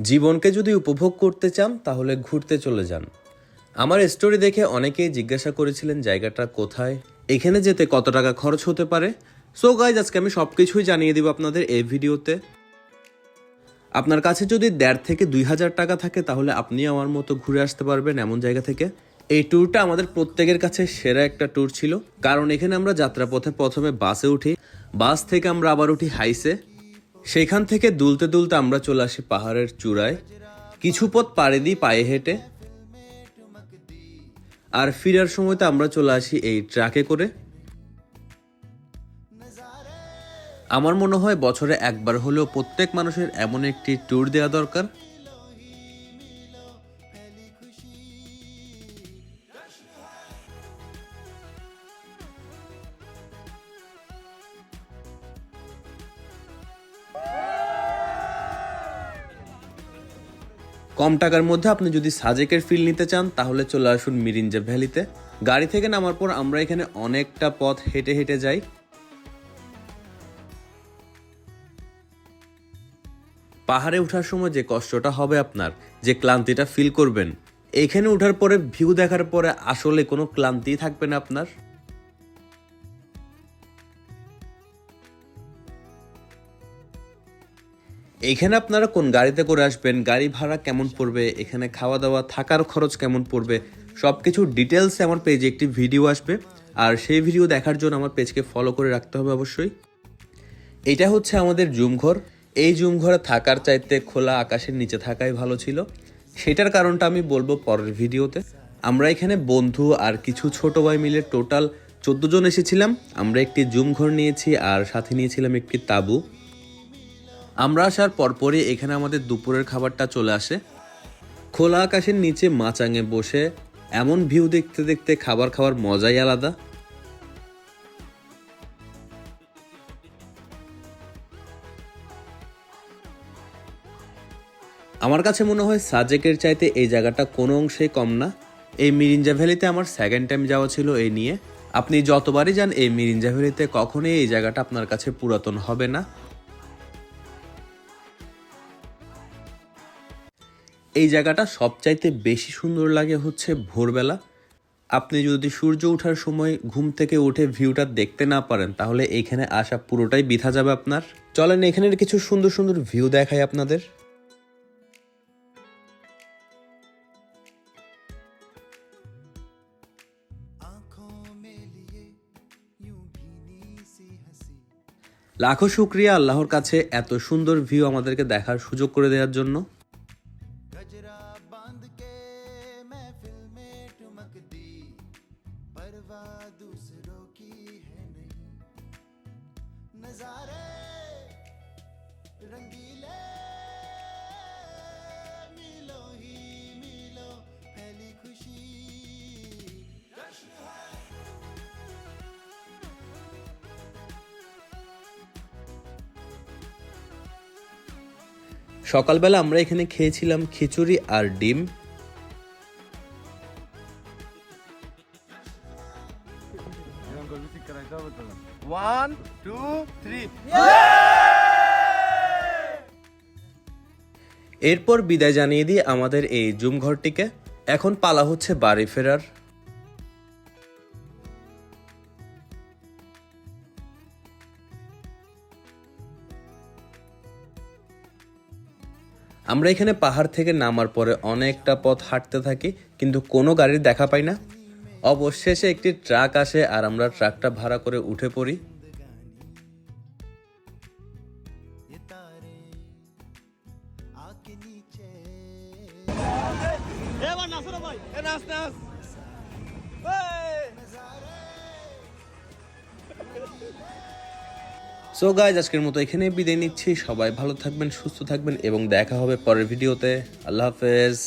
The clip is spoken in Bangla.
জীবনকে যদি উপভোগ করতে চান, তাহলে ঘুরতে চলে যান। আমার স্টোরি দেখে অনেকেই জিজ্ঞাসা করেছিলেন, জায়গাটা কোথায়? এখানে যেতে কত টাকা খরচ হতে পারে? সো গাইজ আজকে আমি সব কিছুই জানিয়ে দিব আপনাদের এই ভিডিওতে। আপনার কাছে যদি দেড় থেকে দুই হাজার টাকা থাকে, তাহলে আপনি আমার মতো ঘুরে আসতে পারবেন এমন জায়গা থেকে। এই ট্যুরটা আমাদের প্রত্যেকের কাছে সেরা একটা ট্যুর ছিল। কারণ এখানে আমরা যাত্রাপথে প্রথমে বাসে উঠি। বাস থেকে আমরা আবার উঠি হাইসে। সেখান থেকে দুলতে দুলতে আমরা চলে আসি পাহাড়ের চূড়ায়। কিছু পথ পাড়ে দিই পায়ে হেঁটে। আর ফিরার সময় তো আমরা চলে আসি এই ট্রাকে করে। আমার মনে হয় বছরে একবার হলেও প্রত্যেক মানুষের এমন একটি ট্যুর দেওয়া দরকার। কম টাকার মধ্যে আপনি যদি সাজেকের ফিল নিতে চান, তাহলে চলে আসুন মিরিঞ্জা ভ্যালিতে। গাড়ি থেকে নামার পর আমরা এখানে অনেকটা পথ হেঁটে হেঁটে যাই। পাহাড়ে ওঠার সময় যে কষ্টটা হবে আপনার, যে ক্লান্তিটা ফিল করবেন, এখানে ওঠার পরে ভিউ দেখার পরে আসলে কোনো ক্লান্তি থাকবে না আপনার। এখানে আপনারা কোন গাড়িতে করে আসবেন, গাড়ি ভাড়া কেমন পড়বে, এখানে খাওয়া দাওয়া থাকার খরচ কেমন পড়বে সব কিছু ডিটেলসে আমার পেজে একটি ভিডিও আসবে। আর সেই ভিডিও দেখার জন্য আমার পেজকে ফলো করে রাখতে হবে অবশ্যই। এটা হচ্ছে আমাদের জুম ঘর। এই জুম ঘরে থাকার চাইতে খোলা আকাশের নিচে থাকাই ভালো ছিল। সেটার কারণটা আমি বলব পরের ভিডিওতে আমরা এখানে বন্ধু আর কিছু ছোট ভাই মিলে টোটাল চোদ্দ জন এসেছিলাম। আমরা একটি জুম ঘর নিয়েছি আর সাথে নিয়েছিলাম একটি তাবু। আমরা আসার পরপরই এখানে আমাদের দুপুরের খাবারটা চলে আসে। খোলা আকাশের নিচে মাচাঙে বসে এমন ভিউ দেখতে দেখতে খাবার খাওয়ার মজাই আলাদা। আমার কাছে মনে হয় সাজেকের চাইতে এই জায়গাটা কোনো অংশেই কম না। এই মিরিঞ্জা ভ্যালিতে আমার সেকেন্ড টাইম যাওয়া ছিল এই নিয়ে। আপনি যতবারই যান এই মিরিঞ্জা ভ্যালিতে কখনোই এই জায়গাটা আপনার কাছে পুরাতন হবে না। এই জায়গাটা সবচাইতে বেশি সুন্দর লাগে হচ্ছে ভোরবেলা। আপনি যদি সূর্য ওঠার সময় ঘুম থেকে উঠে ভিউটা দেখতে না পারেন, তাহলে এখানে আসা পুরোটাই বিথা যাবে আপনার। চলেন, এখানের কিছু সুন্দর সুন্দর ভিউ দেখাই আপনাদের। লাখো শুক্রিয়া আল্লাহর কাছে এত সুন্দর ভিউ আমাদেরকে দেখার সুযোগ করে দেওয়ার জন্য। परवाह दूसरों की है नहीं नजारे रंगीले मिलो ही मिलो फैली खुशी সকালবেলা আমরা এখানে খেয়েছিলাম খিচুড়ি আর ডিম এরপর বিদায় জানিয়ে দিই আমাদের এই জুম ঘরটিকে। এখন পালা হচ্ছে বাড়ি ফেরার। আমরা এখানে পাহাড় থেকে নামার পরে অনেকটা পথ হাঁটতে থাকি, কিন্তু কোনো গাড়ির দেখা পাই না। অবশেষে একটি ট্রাক আসে আর আমরা ট্রাকটা ভাড়া করে উঠে পড়ি। সো গাইজ আজকের মতো এখানেই বিদায় নিচ্ছি। সবাই ভালো থাকবেন সুস্থ থাকবেন এবং দেখা হবে পরের ভিডিওতে। আল্লাহ হাফেজ।